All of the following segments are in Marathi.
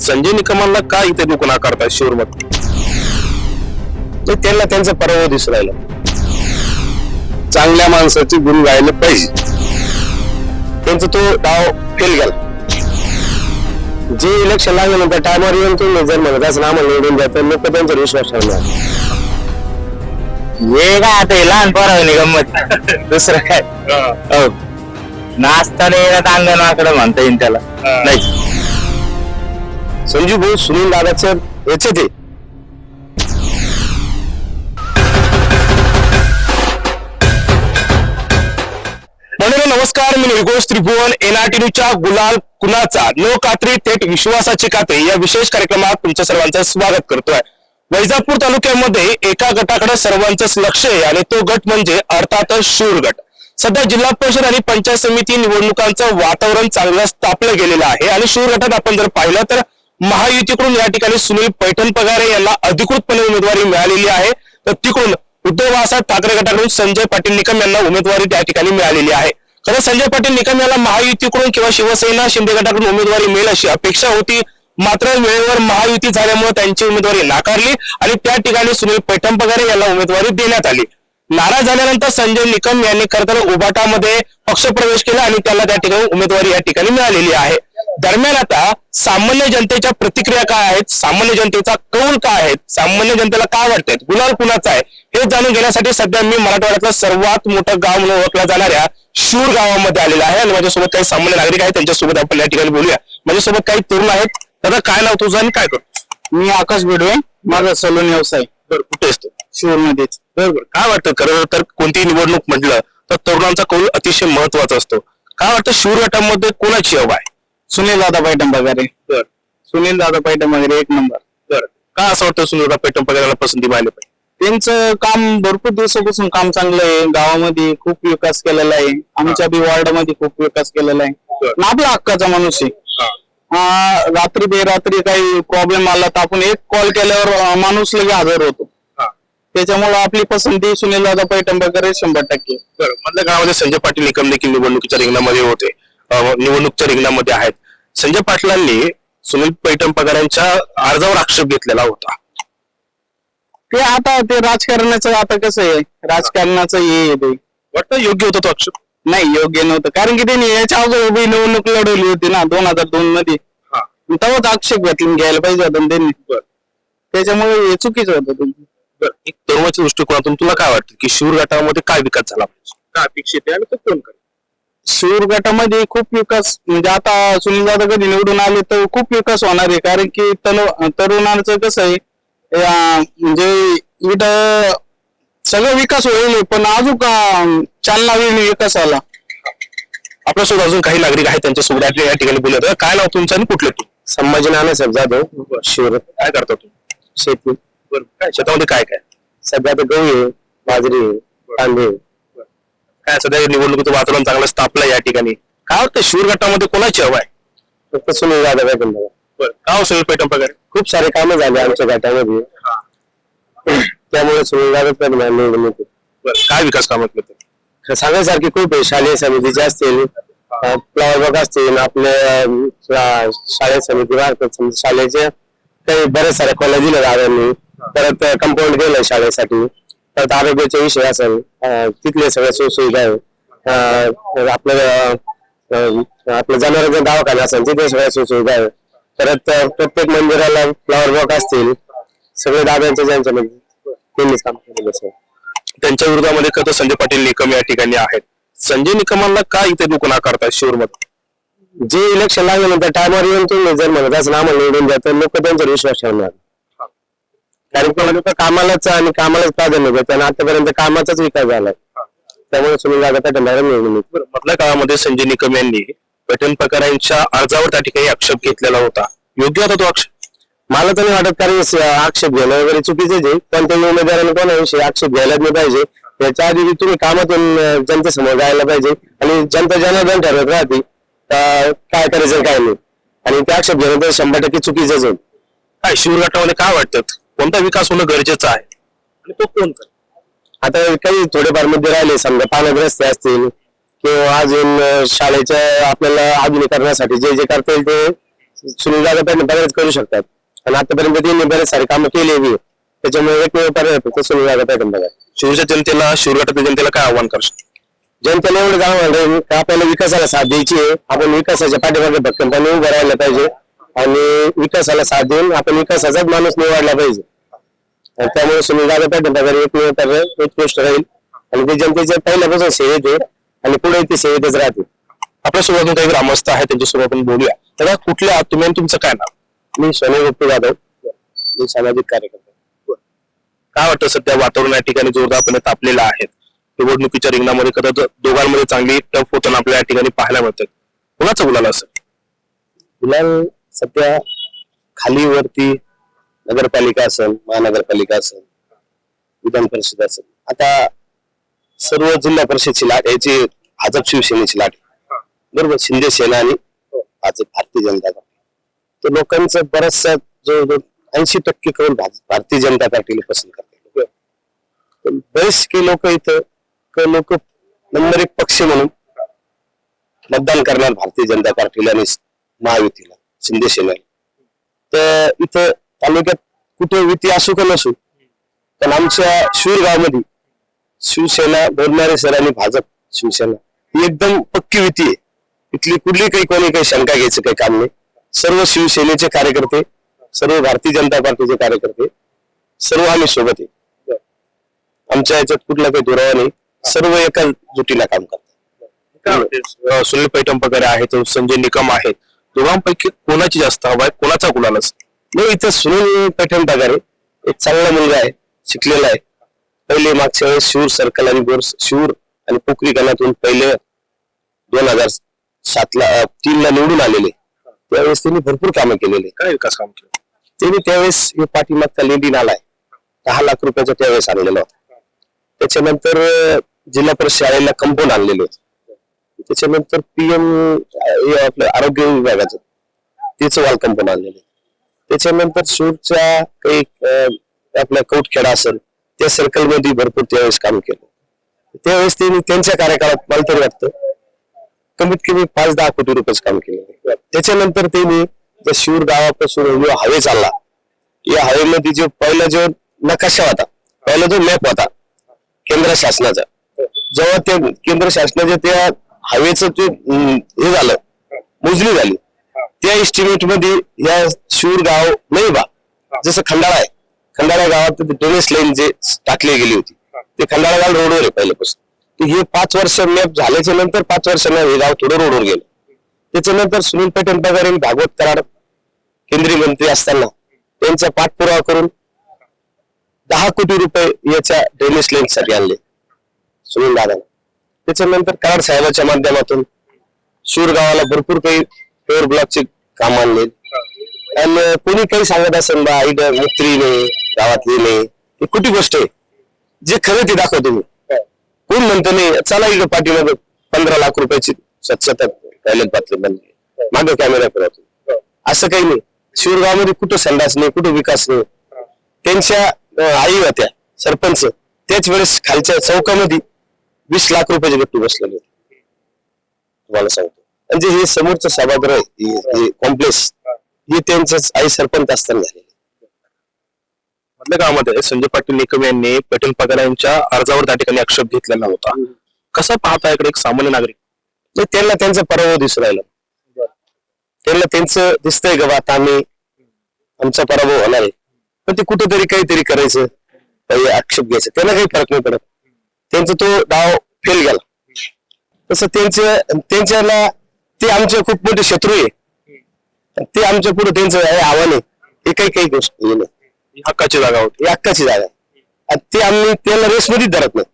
संजय निकमांना का इथे लोक नाकारतात शिवरमध्ये तर त्यांना त्यांचा पराभव दिसू राहिला. चांगल्या माणसाचे गुरु गायले पाहिजे. त्यांचा तो डाव फेल गेला. जे इलेक्शन लागल्यानंतर टायमावर येऊन तुम्ही जर म्हणत असं आम्हाला निवडून द्या तर लोक त्यांच्यावर विश्वास ठेवणार. हे काय आता हे लहान पोरावणी गंमत? दुसरं काय? हो. नाचताना येण्यात अंगणाकडे म्हणता येईल त्याला. नाही. संजू भाऊ सुनील दादाचं याचे ते नमस्कार मी निर्घोष त्रिभुवन एनआरटी न्यूजच्या गुलाल कुणाचा? नो कात्री थेट विश्वासाची कात्री. या विशेष कार्यक्रमात तुमच्या सर्वांचं स्वागत करतोय. वैजापूर तालुक्यामध्ये एका गटाकडे सर्वांचंच लक्ष आहे आणि तो गट म्हणजे अर्थातच शूर गट. सध्या जिल्हा परिषद आणि पंचायत समिती निवडणुकांचं वातावरण चांगलं स्थापलं गेलेलं आहे आणि शूर गटात आपण जर पाहिलं तर महायुतीकडून या ठिकाणी सुनील पैठण पगारे यांना अधिकृतपणे उमेदवारी मिळालेली आहे. तर तिकडून उद्धव बाळासाहेब ठाकरे गटाकडून संजय पाटील निकम यांना उमेदवारी त्या ठिकाणी मिळालेली आहे. खरं संजय पाटील निकम यांना महायुतीकडून किंवा शिवसेना शिंदे गटाकडून उमेदवारी मिळेल अशी अपेक्षा होती. मात्र वेळेवर महायुती झाल्यामुळे त्यांची उमेदवारी नाकारली आणि त्या ठिकाणी सुनील पैठण पगारे यांना उमेदवारी देण्यात आली. नाराज झाल्यानंतर संजय निकम यांनी खरं तर उबाटामध्ये पक्षप्रवेश केला आणि त्याला त्या ठिकाणी उमेदवारी या ठिकाणी मिळालेली आहे. दरम्यान आता सामान्य जनतेच्या प्रतिक्रिया काय आहेत? सामान्य जनतेचा कौल काय आहे सामान्य जनतेला काय वाटतंय? गुलाल कुणाचा आहे? हे जाणून घेण्यासाठी सध्या मी मराठवाड्यातलं सर्वात मोठं गाव म्हणून ओळखल्या जाणाऱ्या शूर गावामध्ये आलेला आहे आणि माझ्यासोबत काही सामान्य नागरिक आहेत. त्यांच्यासोबत आपण या ठिकाणी बोलूया. माझ्यासोबत काही तरुण आहेत. दादा काय नाव तुझं आणि काय करतो मी आकाश बेडवे माझा सलून व्यवसाय. बरं कुठे असतो शिवमध्येच बरोबर काय वाटतं? खरं तर कोणतीही निवडणूक म्हटलं तर तरुणांचा कौल अतिशय महत्त्वाचा असतो. काय वाटतं? शूर गटामध्ये कोणाची हवा आहे? सुनील दादा पैठण पगारे. बर. सुनील दादा पैठण वगैरे एक नंबर. बर. का असं वाटतं सुनील पेटम पगाराला पसंती मिळाली पाहिजे? त्यांचं काम भरपूर दिवसापासून काम चांगलं आहे. गावामध्ये खूप विकास केलेला आहे. आमच्या बी वॉर्डमध्ये खूप विकास केलेला आहे. आणि आपला हक्काचा माणूस आहे. हा. रात्री बेरात्री काही प्रॉब्लेम आला तर आपण एक कॉल केल्यावर माणूस लगे हजर होतो. हा. त्याच्यामुळे आपली पसंती सुनील दादा पैठण वगैरे शंभर टक्के. बरं. मधल्या काळामध्ये संजय पाटील निकम देखील निवडणुकीच्या रिंगणामध्ये होते. निवडणुकीच्या रिंगणामध्ये आहेत. संजय पाटलांनी सुनील पैठण पगारांच्या अर्जावर आक्षेप घेतलेला होता. ते आता ते राजकारणाचं आता कसं आहे? राजकारणाचं हे आहे ते. वाटतं योग्य होता तो आक्षेप? नाही योग्य नव्हतं. कारण की त्यांनी याच्या अगोदर उभी निवडणूक लढवली होती ना दोन हजार दोन मध्ये. हा. तेव्हाच आक्षेप घेतला घ्यायला पाहिजे होता ना त्यांनी. बर. त्याच्यामुळे हे चुकीचं होतं त्यांचं. बर. एक तरुणाच्या दृष्टिकोनातून तुला काय वाटतं की शिवर गटामध्ये काय विकास झाला पाहिजे? काय अपेक्षित आहे आणि तो कोण करेल? शिरूर गटामध्ये खूप विकास म्हणजे आता सुनील दादा कधी निवडून आले तर खूप विकास होणार आहे. कारण की तरुणांचं कसं आहे म्हणजे इथं सगळं विकास होईल पण अजून का चालना होईल विकासाला? आपल्यासोबत अजून काही नागरिक आहेत त्यांच्यासोबत. आपण या ठिकाणी बोलत. काय नाव तुमचं आणि कुठलं तू? संभाजी नानासाहेब जाधव. शिवर. काय करता तू? शेती बरं. काय? शेतामध्ये काय काय? सध्या तर गहू आहे बाजरी आहे, आहे. काय सध्या निवडणुकीचं वातावरण चांगलं तापलं या ठिकाणी? काय वाटतं शिवर गटामध्ये कोणाची हवा आहे? फक्त सुनील पैठण बघा बरं. का हो सुनील पेटम पगार? खूप सारे कामं झाले आमच्या गटामध्ये. त्यामुळे सुनील निवडून येते बरं. काय विकास कामात केलं सांगायसारखी खूप आहे. शालेय समितीचे असतील बग असतील आपले अं, शा- शालेय समिती मार्फत समजा शाळेचे काही बरेच साऱ्या कॉलेज दिले दादांनी परत कंपाऊंड केलंय शाळेसाठी. परत आरोग्याचे विषय असेल तिथले सगळे सुविधा आहे. आपलं आपलं जनावरांचा दवाखाना असेल तिथे सगळ्या सुविधा आहे. परत प्रत्येक मंदिराला फ्लॉवर बॉक असतील सगळे दादांचे ज्यांच्यामध्ये त्यांनीच काम केलेलं आहे त्यांच्या विरोधामध्ये खरं संजय पाटील निकम या ठिकाणी आहेत. संजय निकमांना का इथे लोक नाकारतात शिवरमध्ये? जे इलेक्शन लागल्यानंतर टायमावर येऊन तुम्ही जर म्हणत असं आम्हाला निवडून द्या तर लोक त्यांच्यावर विश्वास ठेवणार. कारण की लोक कामालाच आणि कामालाच प्राधान्य देतात आणि आतापर्यंत कामाचाच विकास झालाय. त्यामुळे सुनील दादा. बरं, मधल्या काळामध्ये संजय निकम यांनी पैठण प्रकारांच्या अर्जावर त्या ठिकाणी आक्षेप घेतलेला होता. योग्य होता तो आक्षेप? मला तर नाही वाटत कारण आक्षेप घेणं वगैरे चुकीचंच आहे. कोणत्याही उमेदवाराने कोणाविषयी आक्षेप घ्यायलाच नाही पाहिजे. त्याच्या आधी तुम्ही कामातून जनतेसमोर जायला पाहिजे. आणि जनता जनार्दन ठरवत राहते. काय करायचं काय नाही. आणि ते आक्षेप घेणं तर शंभर टक्के चुकीचंच होईल काय शिवर गटामध्ये काय वाटतं? कोणता विकास होणं गरजेचं आहे? आणि तो कोण करेल? आता काही थोडेफार मुद्दे राहिले समजा पाण्यात रस्ते असतील किंवा अजून अं, शाळेच्या आपल्याला आधुनिकरणासाठी जे जे करता येईल ते सुनील दादा पण बरेच करू शकतात. आणि आतापर्यंत त्यांनी बरेच सारे कामं केले बी. त्याच्यामुळे एकमेव पर्याय फक्त सुनील दादा पॅटर्न बघा. शिरूरच्या जनतेला शिरूरघाटातील जनतेला काय आव्हान करशील? जनतेला एवढं जाणवं लागेल का आपल्याला विकासाला साथ द्यायची आहे. आपण विकासाच्या पाठीमागे भक्कमपणे उभं राहायला पाहिजे. आणि विकासाला साथ देऊन आपण विकासाचाच माणूस निवडला पाहिजे. आणि त्यामुळे सुनील दादा पाटील पगार एकमेव पर्याय उत्कृष्ट राहील. आणि ते जनतेच्या पहिल्यापासून सेवेत आहे आणि पुढे ते सेवेतच राहतील. आपल्यासोबत काही ग्रामस्थ आहेत त्यांच्यासोबत आपण बोलूया. तर कुठल्या आहात तुम्ही आणि तुमचं काय नाव? मी सोने गुप्ते जाधव मी सामाजिक कार्यकर्ता. काय वाटतं सध्या वातावरण या ठिकाणी जोरदारपणे तापलेलं आहे? निवडणुकीच्या रिंगणामध्ये कदाचित दोघांमध्ये चांगली टफ होताना आपल्या या ठिकाणी पाहायला मिळतं. कुणाचं बोलायला असं? गुलाल सध्या खाली वरती नगरपालिका असेल महानगरपालिका असेल विधान परिषद असेल. आता सर्व जिल्हा परिषदची लाट याची भाजप शिवसेनेची लाट. बरोबर? शिंदे सेना आणि भाजप भारतीय जनता पार्टी. तर लोकांचं बराचसा जो ऐंशी टक्के करून भारतीय जनता पार्टीला पसंत करतात पण बरेचसे लोक इथं लोक नंबर एक पक्ष म्हणून मतदान करणार भारतीय जनता पार्टीला आणि महायुतीला. शिंदे सेनेला तर इथं तालुक्यात कुठे युती असू का नसू पण आमच्या शिवगावमध्ये शिवसेना बोलणारे सर आणि भाजप शिवसेना ही एकदम पक्की युती आहे. इथली कुठली काही कोणी काही शंका घ्यायचं काही काम नाही. सर्व शिवसेनेचे कार्यकर्ते सर्व भारतीय जनता पार्टीचे कार्यकर्ते सर्व आम्ही सोबत आहे. आमच्या याच्यात कुठला काही दुरावा नाही. सर्व एका जुटीला काम करतात. सुनील पैठण वगैरे आहेत संजय निकम आहेत. दोघांपैकी कोणाची जास्त हवा आहे कोणाचा असेल नाही इथं सुनील पैठण पगारे एक चांगला मुलगा आहे शिकलेला आहे. पहिले मागच्या वेळेस शिवर सर्कल आणि बोर शिवर आणि पोखरी गणातून पहिले दोन हजार सातला अं, तीनला निवडून आलेले. त्यावेळेस त्यांनी भरपूर कामं केलेले. काय विकास काम केलं? त्यांनी त्यावेळेस हे पाठीमागचा लेंडी नाला आहे. दहा लाख रुपयाचा त्यावेळेस आणलेला होता. त्याच्यानंतर जिल्हा परिषद शाळेला कंपाऊंड आणलेले होते. त्याच्यानंतर पीएम आपलं आरोग्य विभागाचं त्याचं वाल पण आलेलं त्याच्यानंतर सूरच्या काही आपल्या कौटखेडा असेल त्या सर्कलमध्ये भरपूर त्यावेळेस काम केलं. त्यावेळेस त्यांनी त्यांच्या कार्यकाळात मला तरी वाटतं कमीत कमी पाच दहा कोटी रुपयेच काम केलं. त्याच्यानंतर त्यांनी त्या शिवर गावापासून जो हवे चालला या हवेमध्ये जो पहिला जो नकाशा होता पहिला जो मॅप होता केंद्र शासनाचा जेव्हा ते केंद्र शासनाच्या त्या हवेचं ते हे झालं. मोजणी झाली. त्या एस्टिमेटमध्ये या शिवर गाव नाही बा. जसं खंडाळा आहे. खंडाळा गावात डोनेस लाईन जे टाकली गेली होती. ते खंडाळा गाव रोडवर आहे पहिल्यापासून. हे पाच वर्ष मॅप झाल्याच्यानंतर पाच वर्षांना हे गाव थोडं रोडवर गेलं. त्याच्यानंतर सुनील पेटन पगार भागवत कराड केंद्रीय मंत्री असताना त्यांचा पाठपुरावा करून दहा कोटी रुपये याच्या ड्रेनेज लाईन साठी आणले. सुनील दादाला त्याच्यानंतर कराड साहेबाच्या माध्यमातून शूर गावाला भरपूर काही पेवर ब्लॉकचे काम आणले. आणि कोणी काही सांगत असेल बा आई मुत्री नाही गावातली नाही ही कुठली गोष्ट आहे. जे खरं ते दाखवा तुम्ही. कोण म्हणतो नाही चला इकडे पाठीमागे पंधरा लाख रुपयाची स्वच्छता टॉयलेट बाथरूम बनली. मागे कॅमेरा फिरा तुम्ही. असं काही नाही. शिवगावमध्ये कुठं संडास नाही कुठं विकास नाही. त्यांच्या आई होत्या सरपंच. त्याच वेळेस खालच्या चौकामध्ये वीस लाख रुपयाचे गट्टू बसलेले होते. तुम्हाला सांगतो. म्हणजे हे समोरचं सभागृह कॉम्प्लेक्स हे त्यांचंच आई सरपंच असताना झालेलं मधल्या गावामध्ये संजय पाटील निकम यांनी पैठण पगार यांच्या अर्जावर त्या ठिकाणी आक्षेप घेतलेला होता. कसा पाहता इकडे एक सामान्य नागरिक? त्यांना त्यांचा पराभव दिसून राहिला. त्यांना त्यांचं दिसतंय का बा आता आम्ही आमचा पराभव होणार आहे. पण ते कुठेतरी काहीतरी करायचं काही आक्षेप घ्यायचं. त्यांना काही फरक नाही पडत. त्यांचा तो डाव फेल गेला. तसं त्यांचं त्यांच्याला ते आमचे खूप मोठे शत्रू आहे. ते आमच्या पुढे त्यांचं हे आव्हान आहे. हे काही काही गोष्ट हे नाही. ही हक्काची जागा होती. ही हक्काची जागा आहे. आणि ते आम्ही त्याला रेसमध्येच धरत नाही.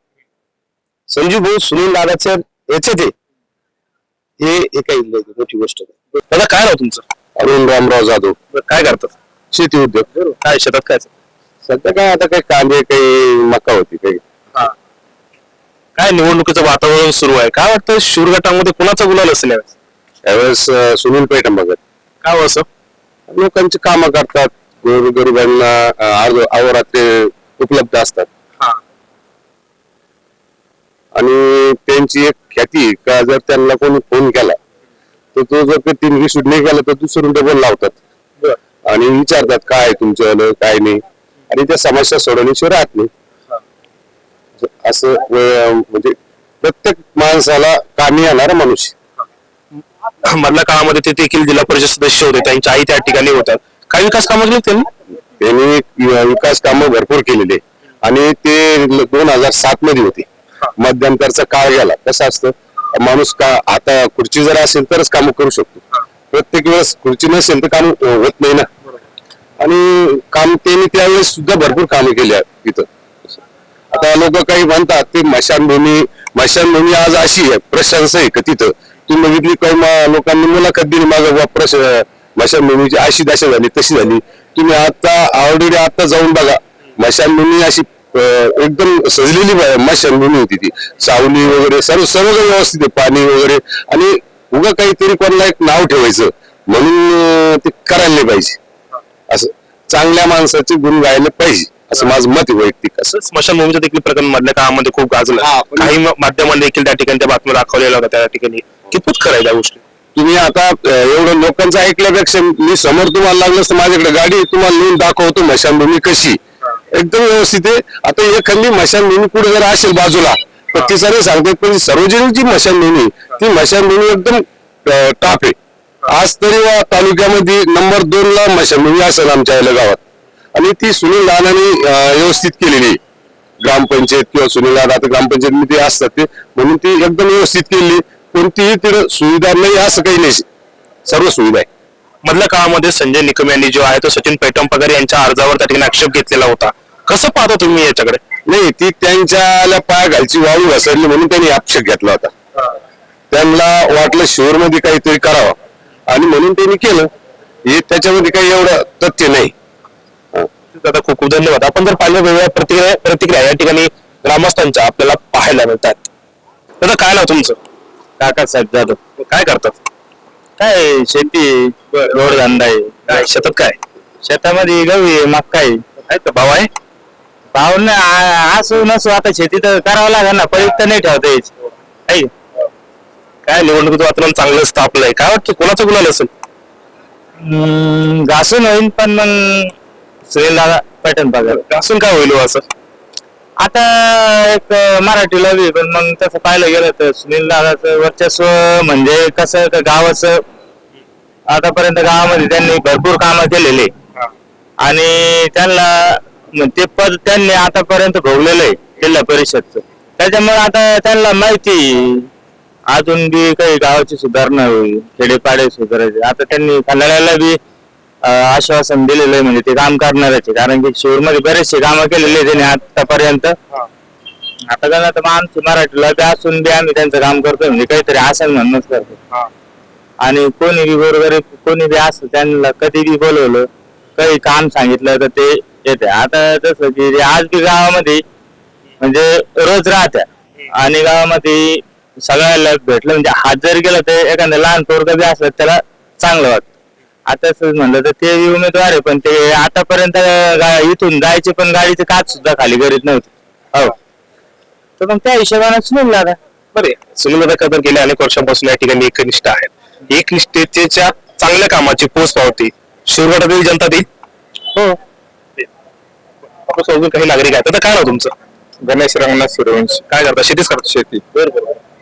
संजू भाऊ सुनील दादाच्या याच्यात आहे. हे हे काही मोठी गोष्ट नाही. दादा काय नाव तुमचं? अरुण रामराव जाधव. बरं, काय करतात शेती उद्योग. काय शेतात काय? सध्या काय आता काही कांदे काही मका होती काही. काय निवडणुकीचं वातावरण सुरू आहे? काय वाटतं शिवगटामध्ये कुणाचा गुलाल असेल यावेळेस? त्यावेळेस अं, सुनील पेठण बघत काय हो असं? लोकांची कामं करतात. गोर गरिबांना अहोरात्री उपलब्ध असतात. हा. आणि त्यांची एक ख्याती का जर त्यांना कोणी फोन केला तर तो जर ते तीन रिशूट नाही केला तर दुसरून डबल लावतात. आणि विचारतात काय तुमच्यावालं? काय नाही? आणि त्या समस्या सोडवण्याशिवाय राहत नाही. असं म्हणजे प्रत्येक माणसाला कामी येणारा मनुष्य. मधल्या काळामध्ये ते देखील जिल्हा परिषद सदस्य होते त्यांची आई त्या ठिकाणी होतात काय विकास कामं केली त्यांनी? त्यांनी विकास कामं भरपूर केलेले. आणि ते दोन हजार सात मध्ये होते. मध्यंतरचा काळ गेला कसं असतं? माणूस का आता खुर्ची जर असेल तरच काम करू शकतो. प्रत्येक वेळेस खुर्ची नसेल तर काम होत नाही ना. आणि काम त्यांनी त्यावेळेस सुद्धा भरपूर कामे केली तिथं आता लोक काही म्हणतात ते मशानभूमी मशानभूमी आज अशी आहे प्रशंसा आहे का तिथं? तुम्ही बघितली काही मा- लोकांनी मुलाखत दिली माझं बा प्रश मशानभूमीची अशी दशा झाली तशी झाली. तुम्ही आता ऑलरेडी आता जाऊन बघा. मशानभूमी अशी एकदम सजलेली मशानभूमी होती ती. सावली वगैरे सर्व सर्व व्यवस्थित आहे पाणी वगैरे. आणि उगा काहीतरी कोणाला एक नाव ठेवायचं. म्हणून ते करायला पाहिजे. असं चांगल्या माणसाचे गुण गायले पाहिजे. असं माझं मत आहे वैयक्तिक असं. स्मशानभूमीचं देखील प्रकरण मधल्या काळामध्ये खूप गाजलं. हा, पण- काही म- माध्यमांनी देखील त्या ठिकाणी त्या बातम्या दाखवलेल्या होत्या त्या ठिकाणी. कितपत खरं त्या गोष्टी? तुम्ही आता अं, एवढं लोकांचं ऐकल्यापेक्षा मी समोर तुम्हाला लागलं असतं माझ्याकडे गाडी आहे, तुम्हाला नेऊन दाखवतो मशानभूमी कशी एकदम व्यवस्थित आहे. आता एखादी मशानभूमी पुढे जर असेल बाजूला तर तिचा नाही सांगतात पण सार्वजनिक जी मशानभूमी ती मशानभूमी एकदम टॉप आहे. आज तरी वा तालुक्यामध्ये नंबर दोन ला मशानभूमी असेल आमच्या याला गावात. आणि ती सुनील दादाने व्यवस्थित केलेली. ग्रामपंचायत किंवा सुनील दादा आता ग्रामपंचायत ते असतात ते. म्हणून ती एकदम व्यवस्थित केली कोणतीही तिथं सुविधा नाही असं काही नाही. सर्व सुविधा आहे. मधल्या काळामध्ये संजय निकम यांनी जो आहे तो सचिन पैठणपगार यांच्या अर्जावर त्या ठिकाणी आक्षेप घेतलेला होता. कसं पाहता तुम्ही याच्याकडे? नाही ती त्यांच्या पाया घालची वाळू घसरली म्हणून त्यांनी आक्षेप घेतला होता. त्यांना वाटलं शिवर मध्ये काहीतरी करावं. आणि म्हणून त्यांनी केलं. हे त्याच्यामध्ये काही एवढं तथ्य नाही. दादा खूप खूप धन्यवाद. आपण जर पाहिलं वेगवेगळ्या प्रतिक्रिया प्रतिक्रिया या ठिकाणी ग्रामस्थांच्या आपल्याला पाहायला मिळतात. दादा काय नाव तुमचं? काकासाहेब जाधव. काय करतात? काय शेती धंदा आहे. काय? शेतात काय? शेतामध्ये गहू आहे मक्का आहे. काय तर भाव आहे? पाहून असो नसो आता शेती तर करावं लागेल ना परीक्षा तर नाही ठेवता यायची काय निवडणुकीचं वातावरण चांगलं स्थापलंय काय वाटतं कोणाचं गुलाल असेल? हम्म, घासून होईल पण मग सुनील दादा पॅटर्न पगार असून काय होईल हो असं? आता एक मराठी लवी पण मग तसं पाहायला गेलं तर सुनील दादाचं वर्चस्व म्हणजे कसं तर गावाचं आतापर्यंत गावामध्ये त्यांनी भरपूर कामं केलेले. आणि त्यांना मग ते पद त्यांनी आतापर्यंत भोगलेलं आहे जिल्हा परिषदचं. त्याच्यामुळे आता त्यांना माहिती अजून बी काही गावाची सुधारणा होईल खेडेपाडे सुधारायचे. आता त्यांनी खंडाळ्याला बी आश्वासन दिलेलं आहे म्हणजे ते काम करणारच आहे कारण की शिवमध्ये बरेचसे कामं केलेले आहे त्यांनी आतापर्यंत आता त्यांना तर मग आमची मराठीला बी असून बी आम्ही त्यांचं काम करतो म्हणजे काहीतरी असेल म्हणूनच करतो आणि कोणी बी बरोबर कोणी बी असं त्यांना कधी बी बोलवलं काही काम सांगितलं तर ते येते. आता जसं की ते आज बी गावामध्ये म्हणजे रोज राहत्या. आणि गावामध्ये सगळ्याला भेटलं म्हणजे हात जर गेला तर एखादं लहान पोरग बी असलं त्याला चांगलं वाटतं. आता असं म्हणलं तर ते उमेदवार आहे पण ते आतापर्यंत गा- इथून जायचे पण गाडीचे काच सुद्धा खाली करीत नव्हते. हो. तर मग त्या हिशोबाने सुनील दादा बरे. सुनील कदर गेल्या अनेक वर्षांपासून या ठिकाणी एकनिष्ठ आहेत एकनिष्ठतेच्या चांगल्या कामाची पोच पावती. शिवगडातील जनता देईल हो. आपल्यासोबत अजून काही नागरिक आहेत. आता काय नाव तुमचं? गणेश रंगनाथ सूर्यवंशी. काय करता? शेतीच करता शेती?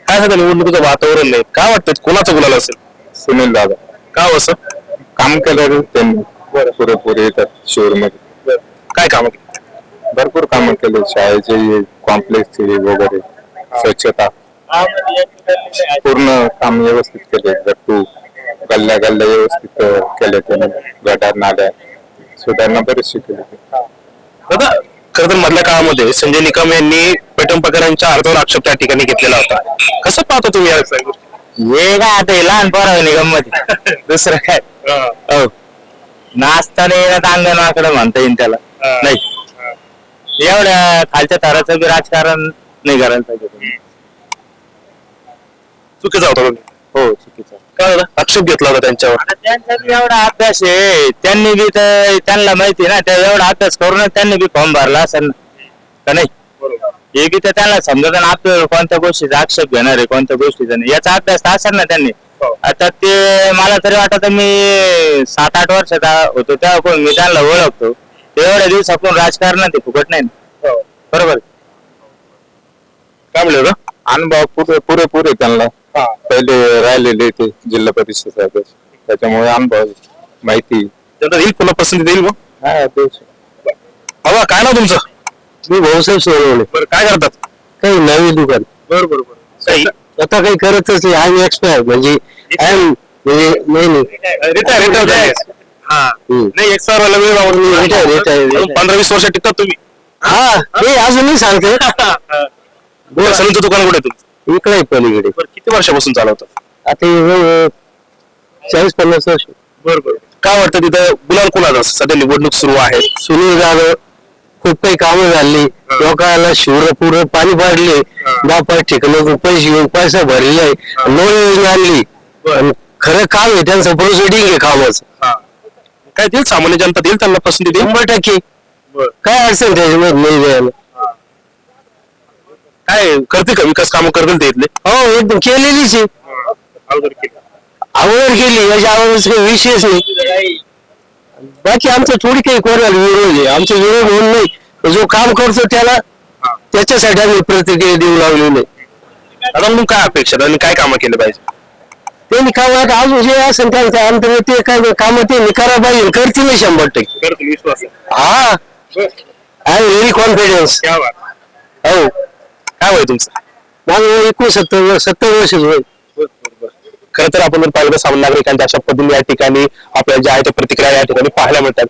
काय झालं निवडणुकीचं वातावरण नाही काय वाटतं? कोणाचं गुलाल असेल? सुनील दादा. का हो असं? काम केलं त्यांनी पुरेपूर येतात शिवरमध्ये काय काम भरपूर कामं केले. शाळेचे कॉम्प्लेक्सचे वगैरे. स्वच्छता. पूर्ण काम व्यवस्थित केले. गट्टू गल्ल्या गल्ल्या व्यवस्थित केले त्यांनी. गटार नाल्या. सुधारणा बरेचसे केले. दादा खरं तर मधल्या काळामध्ये संजय निकम यांनी पेटंपकरांच्या अर्जावर आक्षेप त्या ठिकाणी घेतलेला होता. कसं पाहतो तुम्ही या? हे काय आता हे लहान पोराव निगममध्ये दुसरं काय? हो. नाचताना येण्यात अंगणवाकडे म्हणता येईल त्याला. नाही. एवढ्या खालच्या थराचं बी राजकारण नाही करायला पाहिजे. तुम्ही. चुकीचा होता तुम्ही हो चुकीचं. काय झालं? आक्षेप घेतला होता त्यांच्यावर. आता त्यांचा बी एवढा अभ्यास आहे. त्यांनी बी तर त्यांना माहिती ना त्या एवढा अभ्यास करूनच त्यांनी बी फॉर्म भरला असेल ना. का नाही? हे की ते त्यांना समजत कोणत्या गोष्टीचा आक्षेप घेणार आहे कोणत्या गोष्टीचा नाही याचा अभ्यास तर असेल ना त्यांनी हो. आता ते मला तरी वाटत मी सात आठ वर्षाचा होतो तेव्हा मी त्यांना ओळखतो ते एवढ्या दिवसापासून राजकारणात ते फुकट नाही ना. बरोबर काय म्हणलं? अनुभव पुरे पुरेपूर आहे त्यांना हा. पहिले राहिलेले ते जिल्हा परिषद त्याच्यामुळे अनुभव. माहिती जनता देईल पुन्हा पसंती देईल मग हा तेच हवा काय ना तुमचं मी भाऊसाहेब सोडवले बरं काय करतात? काही नवी दुकान. बरं बरं बरं. काही आता काही करतच नाही. आम्ही एक्सपायर म्हणजे आम्ही म्हणजे नाही नाही. रिटायर रिटायर हा. हम्म. नाही एक सर वेळ Retire, retire, retire. पंधरा वीस वर्ष टिकतात तुम्ही. हा मी अजूनही सांगतो. बोला सलूनचं दुकान कुठे आहे तुमचं? इकडे आहे पलीकडे. बरं किती वर्षापासून चालवतात आता हे चाळीस पन्नास वर्ष. बरं बरं. काय वाटतं तिथं? गुलाल कुणाचा? सध्या निवडणूक सुरू आहे. सुनील जाधव खूप काही कामं झाली. लोकांना शिवर पूर्ण पाणी पाडले. बापा ठिकाण पैसे घेऊन पैसा भरलेला आहे लोन योजना आणली. आणि खरं काम आहे त्यांचं प्रोसिडिंग आहे कामाचं. काय देईल सामान्य जनता? देईल त्यांना पसंती देईल? शंभर टक्के. काय अडचण त्याच्यामध्ये नाही द्यायला. काय करते का विकास कामं करतील ते इथले? हो एकदम केलेलीच आहे. अगोदर केली. याच्या अगोदर काही विषयच नाही. बाकी आमचं थोडी काही कोणाला विरोध आहे आमचा विरोध होऊन नाही. जो काम करतो त्याला त्याच्यासाठी आम्ही प्रतिक्रिया देऊ लागलेलो आहे आता मग काय अपेक्षा? आणि काय कामं केलं पाहिजे? त्यांनी काम अजून जे असेल त्यांच्या अंतर्गत ते काय काम ते करा पाहिजे करतील शंभर टक्के. विश्वास हा. आय व्हेरी कॉन्फिडन्स हो. काय होय तुमचं? माझं एकूण सत्तर सत्तर वर्ष होईल खरं तर आपण जर पाहिलं तर सामान्य नागरिकांच्या अशा पद्धतीने या ठिकाणी आपल्या ज्या आहेत त्या प्रतिक्रिया या ठिकाणी पाहायला मिळतात.